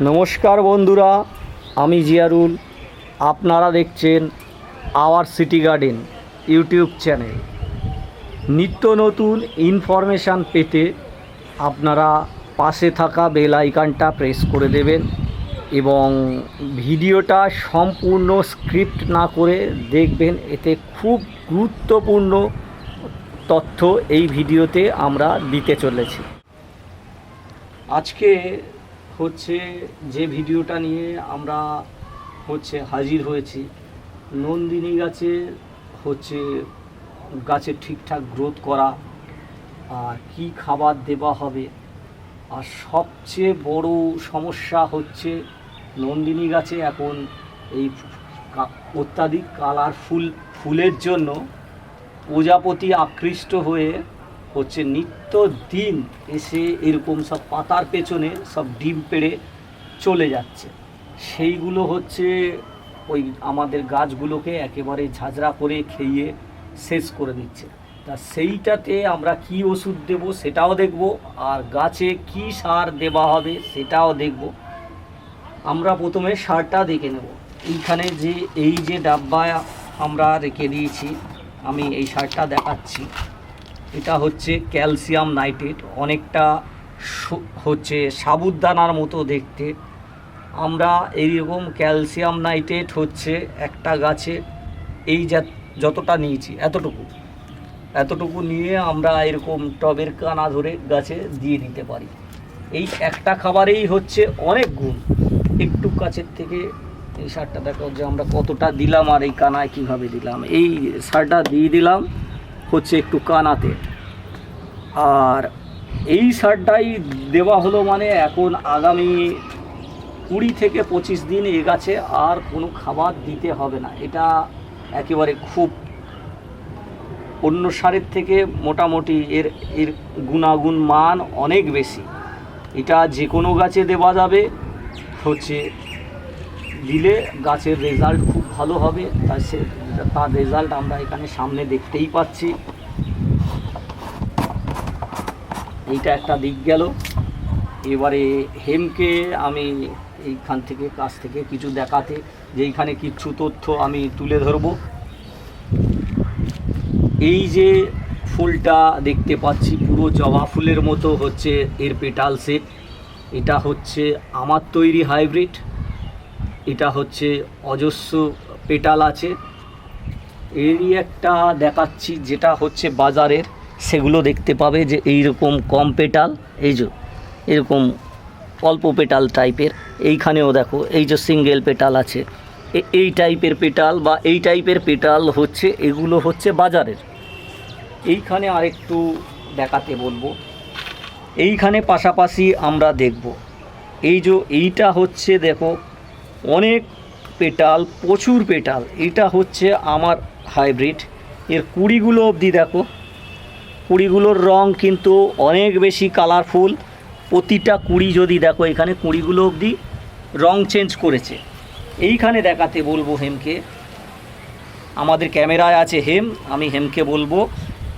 নমস্কার বন্ধুরা, আমি জিয়ারুল। আপনারা দেখছেন our city garden YouTube channel. নিত্য নতুন ইনফরমেশান পেতে আপনারা পাশে থাকা বেল আইকনটা প্রেস করে দেবেন এবং ভিডিওটা সম্পূর্ণ স্ক্রিপ্ট না করে দেখবেন, এতে খুব গুরুত্বপূর্ণ তথ্য এই ভিডিওতে আমরা দিতে চলেছি। আজকে হচ্ছে যে ভিডিওটা নিয়ে আমরা হচ্ছে হাজির হয়েছি, নন্দিনী গাছে হচ্ছে গাছের ঠিকঠাক গ্রোথ করা, আর কি খাবার দেওয়া হবে, আর সবচেয়ে বড় সমস্যা হচ্ছে নন্দিনী গাছে এখন এই অত্যাধিক কালার ফুল ফুলের জন্য প্রজাপতি আকৃষ্ট হয়ে হচ্ছে নিত্য দিন এসে এরকম সব পাতার পেছনে সব ডিম পেড়ে চলে যাচ্ছে। সেইগুলো হচ্ছে ওই আমাদের গাছগুলোকে একেবারে ঝাঁঝরা করে খেয়ে শেষ করে দিচ্ছে। তা সেইটাতে আমরা কি ওষুধ দেব সেটাও দেখব, আর গাছে কি সার দেওয়া হবে সেটাও দেখব। আমরা প্রথমে সারটা দেখে নেব। এইখানে যে, এই যে ডাব্বা আমরা রেখে দিয়েছি, আমি এই সারটা দেখাচ্ছি। এটা হচ্ছে ক্যালসিয়াম নাইট্রেট। অনেকটা হচ্ছে সাবুদানার মতো দেখতে। আমরা এইরকম ক্যালসিয়াম নাইট্রেট হচ্ছে একটা গাছে এই যতটা নিয়েছি, এতটুকু। এতটুকু নিয়ে আমরা এরকম টবের কানা ধরে গাছে দিয়ে নিতে পারি। এই একটা খাবারেই হচ্ছে অনেক গুণ। একটু কাছের থেকে এই সারটা দেখো যে আমরা কতটা দিলাম আর এই কানায় কীভাবে দিলাম। এই সারটা দিয়ে দিলাম। হচ্ছে একটু কানাতে। আর এই সারটাই দেওয়া হলো মানে এখন আগামী কুড়ি থেকে পঁচিশ দিন এ গাছে আর কোনো খাবার দিতে হবে না। এটা একেবারে খুব অন্য সারের থেকে মোটামুটি এর এর গুণাগুণ মান অনেক বেশি। এটা যে কোনো গাছে দেওয়া যাবে, হচ্ছে দিলে গাছের রেজাল্ট খুব ভালো হবে। তার সে তার রেজাল্ট আমরা এখানে সামনে দেখতেই পাচ্ছি। এইটা একটা দিক গেল। এবারে হেমকে আমি এইখান থেকে, কাছ থেকে কিছু দেখাতে যে এইখানে কিছু তথ্য আমি তুলে ধরবো। এই যে ফুলটা দেখতে পাচ্ছি, পুরো জবা ফুলের মতো হচ্ছে এর পেটাল সেট এটা হচ্ছে আমার তৈরি হাইব্রিড এটা হচ্ছে অজস্র পেটাল আছে। এরই একটা দেখাচ্ছি যেটা হচ্ছে বাজারের, সেগুলো দেখতে পাবে যে এইরকম কম পেটাল, এই যে এরকম অল্প পেটাল টাইপের, এইখানেও দেখো, এই যে সিঙ্গেল পেটাল আছে। এই টাইপের পেটাল বা এই টাইপের পেটাল হচ্ছে, এগুলো হচ্ছে বাজারের। এইখানে আরেকটু দেখাতে বলব। এইখানে পাশাপাশি আমরা দেখব। এই যে এইটা হচ্ছে, দেখো, অনেক পেটাল, প্রচুর পেটাল। এটা হচ্ছে আমার হাইব্রিড। এর কুড়িগুলো অবধি দেখো। কুড়িগুলোর রং কিন্তু অনেক বেশি কালারফুল। প্রতিটা কুড়ি যদি দেখো, এখানে কুড়িগুলো অবধি রং চেঞ্জ করেছে। এইখানে দেখাতে বলব হেমকে। আমাদের ক্যামেরায় আছে হেম, আমি হেমকে বলব।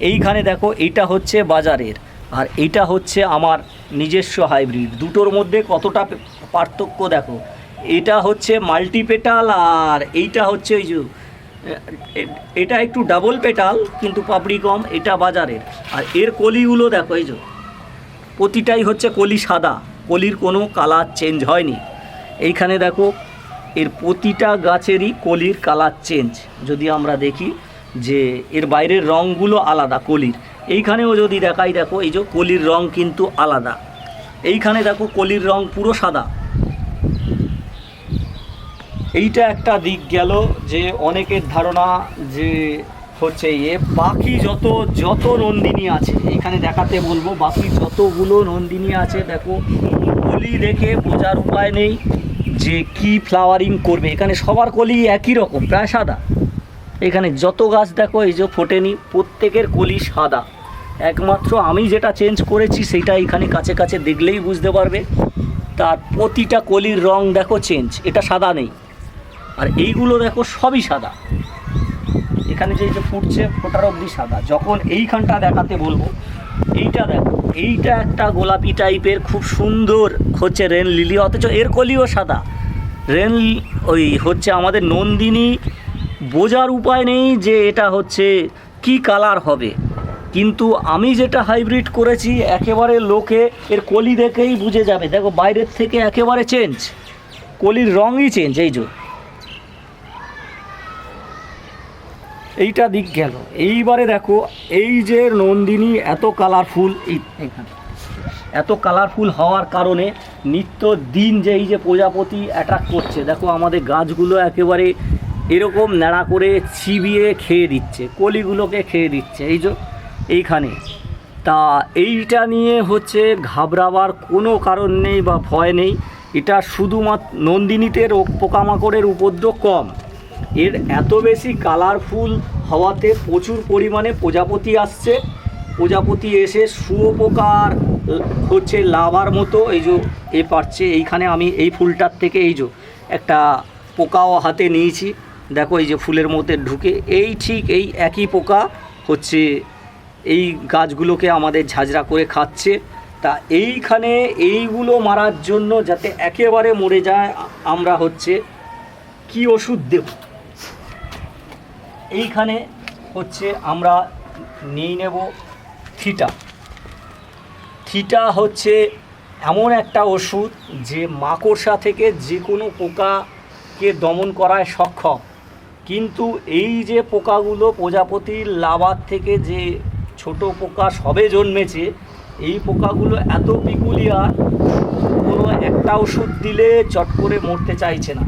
এইখানে দেখো, এইটা হচ্ছে বাজারের। আর এইটা হচ্ছে আমার নিজস্ব হাইব্রিড। দুটোর মধ্যে কতটা পার্থক্য দেখো? এটা হচ্ছে মাল্টিপেটাল আর এইটা হচ্ছে ওই যে এটা একটু ডাবল পেটাল কিন্তু পাপড়ি কম, এটা বাজারের। আর এর কলিগুলো দেখো, এই যে, প্রতিটাই হচ্ছে কলি সাদা। কলির কোনো কালার চেঞ্জ হয়নি। এইখানে দেখো, এর প্রতিটা গাছেরই কলির কালার চেঞ্জ যদি আমরা দেখি যে, এর বাইরের রঙগুলো আলাদা কলির। এইখানেও যদি দেখাই, দেখো, এই যে কলির রং কিন্তু আলাদা। এইখানে দেখো, কলির রং পুরো সাদা। এইটা একটা দিক গেল যে অনেকের ধারণা যে হচ্ছে এ, বাকি যত যত নন্দিনী আছে, এখানে দেখাতে বলব, বাকি যতগুলো নন্দিনী আছে, দেখো, কলি দেখে বোঝার উপায় নেই যে কি ফ্লাওয়ারিং করবে। এখানে সবার কলি একই রকম, প্রায় সাদা। এখানে যত গাছ দেখো, এই যে ফোটেনি, প্রত্যেকের কলি সাদা। একমাত্র আমি যেটা চেঞ্জ করেছি, সেটা এখানে কাছে কাছে দেখলেই বুঝতে পারবে। তার প্রতিটা কলির রং দেখো চেঞ্জ এটা সাদা নেই। আর এইগুলো দেখো সবই সাদা। এখানে যে যে ফুটছে, ফোটার অবধি সাদা। যখন এইখানটা দেখাতে বলব, এইটা দেখো, এইটা একটা গোলাপি টাইপের খুব সুন্দর হচ্ছে রেন লিলি, অথচ এর কলিও সাদা। রেন ওই হচ্ছে আমাদের নন্দিনী। বোঝার উপায় নেই যে এটা হচ্ছে কি কালার হবে। কিন্তু আমি যেটা হাইব্রিড করেছি, একেবারে লোকে এর কলি দেখেই বুঝে যাবে। দেখো বাইরের থেকে একেবারে চেঞ্জ। কলির রঙই চেঞ্জ, এই যে। এইটা দিক গেল। এইবারে দেখো, এই যে নন্দিনী এত কালারফুল এত কালারফুল হওয়ার কারণে নিত্য দিন যে এই যে প্রজাপতি অ্যাট্রাক্ট করছে, দেখো আমাদের গাছগুলো একেবারে এরকম ন্যাড়া করে চিবিয়ে খেয়ে দিচ্ছে, কলিগুলোকে খেয়ে দিচ্ছে। এই যে এইখানে। তা এইটা নিয়ে হচ্ছে ঘাবড়াবার কোনো কারণ নেই বা ভয় নেই। এটা শুধুমাত্র নন্দিনীতে রোগ পোকামাকড়ের উপদ্রব কম। এর এত বেশি কালারফুল হওয়াতে প্রচুর পরিমাণে প্রজাপতি আসছে। প্রজাপতি এসে শুয়োপোকার হচ্ছে লাভার মতো এই যে এ পারছে এইখানে আমি এই ফুলটার থেকে এই যে একটা পোকাও হাতে নিয়েছি। দেখো এই যে ফুলের মধ্যে ঢুকে। এই ঠিক এই একই পোকা হচ্ছে এই গাছগুলোকে আমাদের ঝাঁঝরা করে খাচ্ছে। তা এইখানে এইগুলো মারার জন্য যাতে একেবারে মরে যায়, আমরা হচ্ছে কি ওষুধ দেব? এইখানে হচ্ছে আমরা নিয়ে নেব থিটা। থিটা হচ্ছে এমন একটা ওষুধ যে মাকড়সা থেকে যে কোনো পোকাকে দমন করায় সক্ষম। কিন্তু এই যে পোকাগুলো প্রজাপতির লাভার থেকে যে ছোট পোকা সবে জন্মেছে, এই পোকাগুলো এত পিকুলিয়ার, কোনো একটা ওষুধ দিলে চট করে মরতে চাইছে না।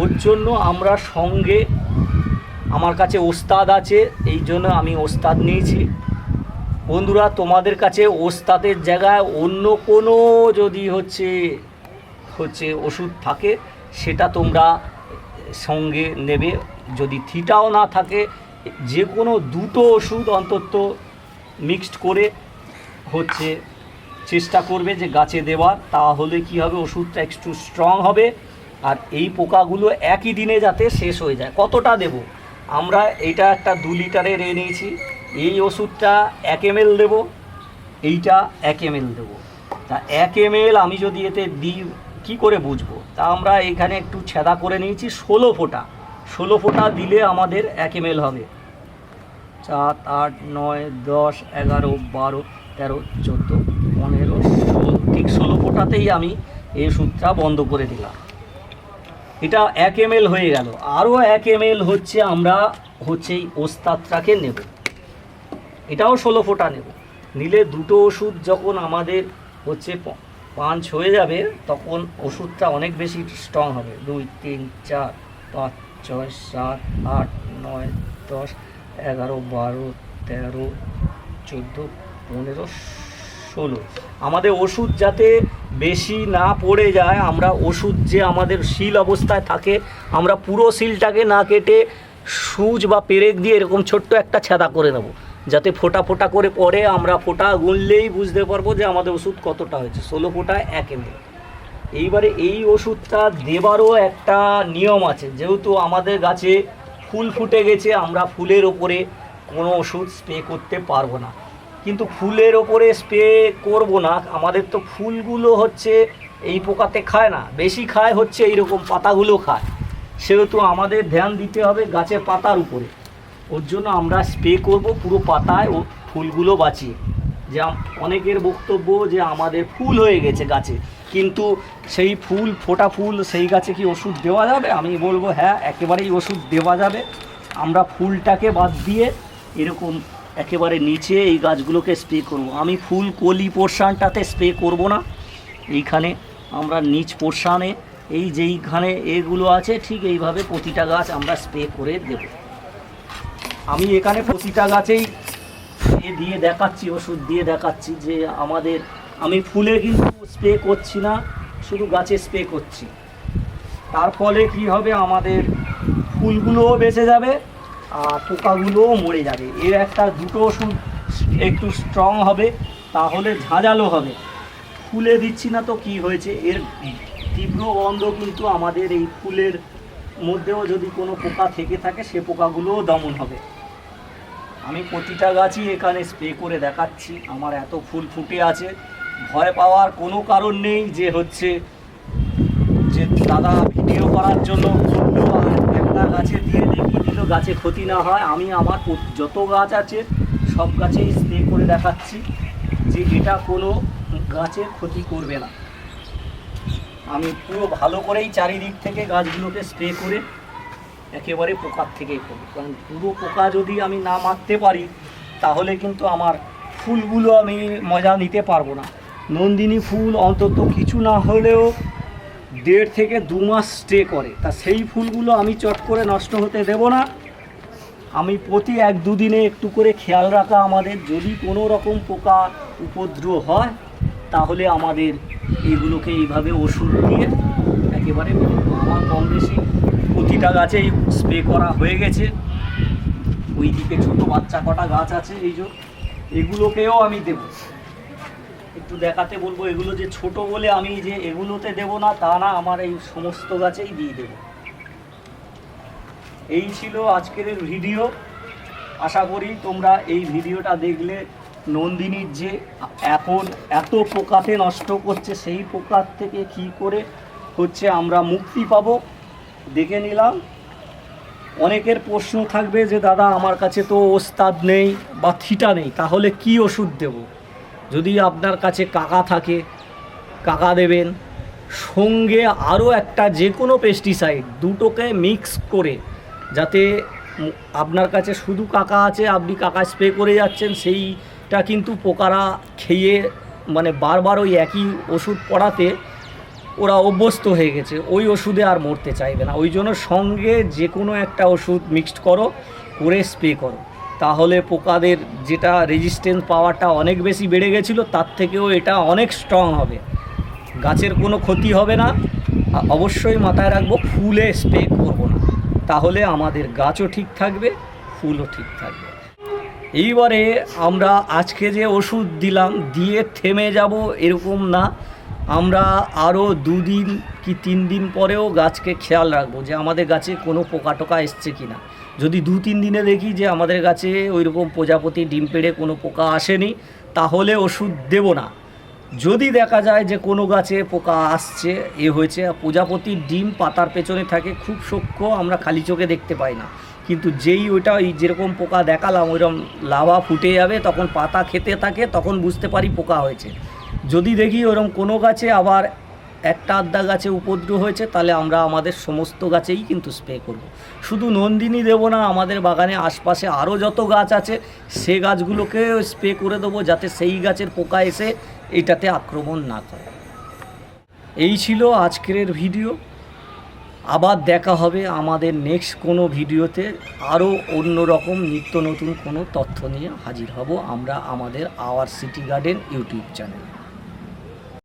ওর জন্য আমরা সঙ্গে আমার কাছে ওস্তাদ আছে, এই জন্য আমি ওস্তাদ নিয়েছি। বন্ধুরা, তোমাদের কাছে ওস্তাদের জায়গায় অন্য কোনো যদি হচ্ছে হচ্ছে ওষুধ থাকে, সেটা তোমরা সঙ্গে নেবে। যদি থিটাও না থাকে, যে কোনো দুটো ওষুধ অন্তত মিক্সড করে হচ্ছে চেষ্টা করবে যে গাছে দেওয়ার, তাহলে কি হবে, ওষুধটা একটু স্ট্রং হবে। আর এই পোকাগুলো একই দিনে যাতে শেষ হয়ে যায়। কতটা দেব? আমরা এটা একটা দু লিটারের এ নিয়েছি। এই ওষুধটা এক এম এল দেবো, এইটা এক এম এল দেবো। তা এক এম এল আমি যদি এতে দিই, কী করে বুঝব? তা আমরা এখানে একটু ছেদা করে নিয়েছি, ষোলো ফোঁটা। ষোলো ফোঁটা দিলে আমাদের এক এম এল হবে। সাত, আট, নয়, দশ, এগারো, বারো, তেরো, চোদ্দ, পনেরো, ষোলো। ঠিক ষোলো ফোঁটাতেই আমি এই ওষুধটা বন্ধ করে দিলাম। এটা এক এম হয়ে গেল। আরও এক এম হচ্ছে আমরা হচ্ছে এই ওস্তাদটাকে নেব। এটাও ষোলো ফোঁটা নেব। নিলে দুটো ওষুধ যখন আমাদের হচ্ছে পাঁচ হয়ে যাবে, তখন ওষুধটা অনেক বেশি স্ট্রং হবে। দুই, তিন, চার, পাঁচ, ছয়, সাত, আট, নয়, দশ, এগারো, বারো, তেরো, চোদ্দ, পনেরো, ষোলো। আমাদের ওষুধ যাতে বেশি না পড়ে যায়, আমরা ওষুধ যে আমাদের শিল অবস্থায় থাকে, আমরা পুরো শিলটাকে না কেটে সুচ বা পেরেক দিয়ে এরকম ছোট্ট একটা ছেদা করে নেব। যাতে ফোটা ফোটা করে পরে আমরা ফোঁটা গুনলেই বুঝতে পারব যে আমাদের ওষুধ কতটা হয়েছে। ষোলো ফোঁটা এক এম এইবারে এই ওষুধটা দেবারও একটা নিয়ম আছে। যেহেতু আমাদের গাছে ফুল ফুটে গেছে, আমরা ফুলের ওপরে কোনো ওষুধ স্প্রে করতে পারব না। কিন্তু ফুলের ওপরে স্প্রে করব না। আমাদের তো ফুলগুলো হচ্ছে এই পোকাতে খায় না। বেশি খায় হচ্ছে এইরকম পাতাগুলো খায়। সেহেতু আমাদের ধ্যান দিতে হবে গাছের পাতার উপরে। ওর জন্য আমরা স্প্রে করব পুরো পাতায় ও ফুলগুলো বাঁচিয়ে। যে অনেকের বক্তব্য যে আমাদের ফুল হয়ে গেছে গাছে। কিন্তু সেই ফুল, ফোটা ফুল সেই গাছে কি ওষুধ দেওয়া যাবে? আমি বলব হ্যাঁ একেবারেই ওষুধ দেওয়া যাবে। আমরা ফুলটাকে বাদ দিয়ে এরকম একেবারে নিচে এই গাছগুলোকে স্প্রে করব। আমি ফুল কলি পোর্শানটাতে স্প্রে করব না। এইখানে আমরা নিচ পোর্শানে, এই যেইখানে এগুলো আছে, ঠিক এইভাবে প্রতিটা গাছ আমরা স্প্রে করে দেব। আমি এখানে প্রতিটা গাছেই এ দিয়ে দেখাচ্ছি, ওষুধ দিয়ে দেখাচ্ছি যে আমাদের, আমি ফুলে কিন্তু স্প্রে করছি না, শুধু গাছে স্প্রে করছি। তার ফলে কি হবে, আমাদের ফুলগুলোও বেঁচে যাবে। পোকাগুলোও মরে যাবে। এর একটা দুটো ওষুধ একটু স্ট্রং হবে, তাহলে ঝাঁঝালো হবে। ফুলে দিচ্ছি না তো কি হয়েছে? এর তীব্র গন্ধ কিন্তু আমাদের এই ফুলের মধ্যেও যদি কোনো পোকা থেকে থাকে, সে পোকাগুলোও দমন হবে। আমি প্রতিটা গাছই এখানে স্প্রে করে দেখাচ্ছি। আমার এত ফুল ফুটে আছে। ভয় পাওয়ার কোনো কারণ নেই যে হচ্ছে যে দাদা ভিডিও করার জন্য আর গাছে দিয়ে দেখিয়ে দিল, গাছে ক্ষতি না হয়। আমি আমার যত গাছ আছে, সব গাছেই স্প্রে করে দেখাচ্ছি যে এটা কোনো গাছের ক্ষতি করবে না। আমি পুরো ভালো করেই চারিদিক থেকে গাছগুলোকে স্প্রে করে একেবারে পোকার থেকেই করব। কারণ পুরো পোকা যদি আমি না মারতে পারি, তাহলে কিন্তু আমার ফুলগুলো আমি মজা নিতে পারব না। নন্দিনী ফুল অন্তত কিছু না হলেও দেড় থেকে দু মাস স্টে করে। তা সেই ফুলগুলো আমি চট করে নষ্ট হতে দেব না। আমি প্রতি এক দুদিনে একটু করে খেয়াল রাখা আমাদের। যদি কোনো রকম পোকা উপদ্রব হয়, তাহলে আমাদের এগুলোকে এইভাবে ওষুধ দিয়ে একেবারে আমার কম বেশি প্রতিটা গাছেই স্প্রে করা হয়ে গেছে। ওই দিকে ছোটো বাচ্চা কটা গাছ আছে, এই যে। এগুলোকেও আমি দেব। একটু দেখাতে বলব, এগুলো যে ছোট বলে আমি যে এগুলোতে দেব না, তা না, আমার এই সমস্ত গাছেই দিয়ে দেব। এই ছিল আজকের ভিডিও। আশা করি তোমরা এই ভিডিওটা দেখলে নন্দিনীর যে এখন এত পোকাতে নষ্ট করছে, সেই পোকার থেকে কি করে হচ্ছে আমরা মুক্তি পাব, দেখে নিলাম। অনেকের প্রশ্ন থাকবে যে, দাদা, আমার কাছে তো ওস্তাদ নেই বা থিটা নেই, তাহলে কি ওষুধ দেব? যদি আপনার কাছে কাকা থাকে, কাকা দেবেন, সঙ্গে আরও একটা যে কোনো পেস্টিসাইড দুটোকে মিক্স করে, যাতে আপনার কাছে শুধু কাকা আছে, আপনি কাকা স্প্রে করে যাচ্ছেন, সেইটা কিন্তু পোকারা খেয়ে মানে বারবার ওই একই ওষুধ পড়াতে ওরা অভ্যস্ত হয়ে গেছে। ওই ওষুধে আর মরতে চাইবে না। ওই জন্য সঙ্গে যে কোনো একটা ওষুধ মিক্সড করো, করে স্প্রে করো। তাহলে পোকাদের যেটা রেজিস্ট্যান্স পাওয়ারটা অনেক বেশি বেড়ে গেছিল, তার থেকেও এটা অনেক স্ট্রং হবে। গাছের কোনো ক্ষতি হবে না। অবশ্যই মাথায় রাখব, ফুলে স্প্রে করব না। তাহলে আমাদের গাছও ঠিক থাকবে, ফুলও ঠিক থাকবে। এইবারে আমরা আজকে যে ওষুধ দিলাম, দিয়ে থেমে যাব এরকম না। আমরা আরও দুদিন কি তিন দিন পরেও গাছকে খেয়াল রাখব যে আমাদের গাছে কোনো পোকা টোকা এসছে কি না যদি দু তিন দিনে দেখি যে আমাদের গাছে ওই রকম প্রজাপতি ডিম পেড়ে কোনো পোকা আসেনি, তাহলে ওষুধ দেব না। যদি দেখা যায় যে কোনো গাছে পোকা আসছে, এ হয়েছে প্রজাপতির ডিম পাতার পেছনে থাকে, খুব সূক্ষ্ম আমরা খালি চোখে দেখতে পাই না। কিন্তু যেই ওইটা ওই যেরকম পোকা দেখালাম, ওইরকম লাভা ফুটে যাবে, তখন পাতা খেতে থাকে, তখন বুঝতে পারি পোকা হয়েছে। যদি দেখি ওরকম কোনো গাছে আবার একটা আধা গাছে উপদ্রব হয়েছে, তাহলে আমরা আমাদের সমস্ত গাছেই কিন্তু স্প্রে করব। শুধু নন্দিনী দেব না, আমাদের বাগানে আশপাশে আরও যত গাছ আছে, সে গাছগুলোকে স্প্রে করে দেবো যাতে সেই গাছের পোকা এসে এটাতে আক্রমণ না করে। এই ছিল আজকের ভিডিও। আবার দেখা হবে আমাদের নেক্সট কোনো ভিডিওতে। আরও অন্য রকম নিত্য নতুন কোনো তথ্য নিয়ে হাজির হব আমরা আমাদের আওয়ার সিটি গার্ডেন ইউটিউব চ্যানেলে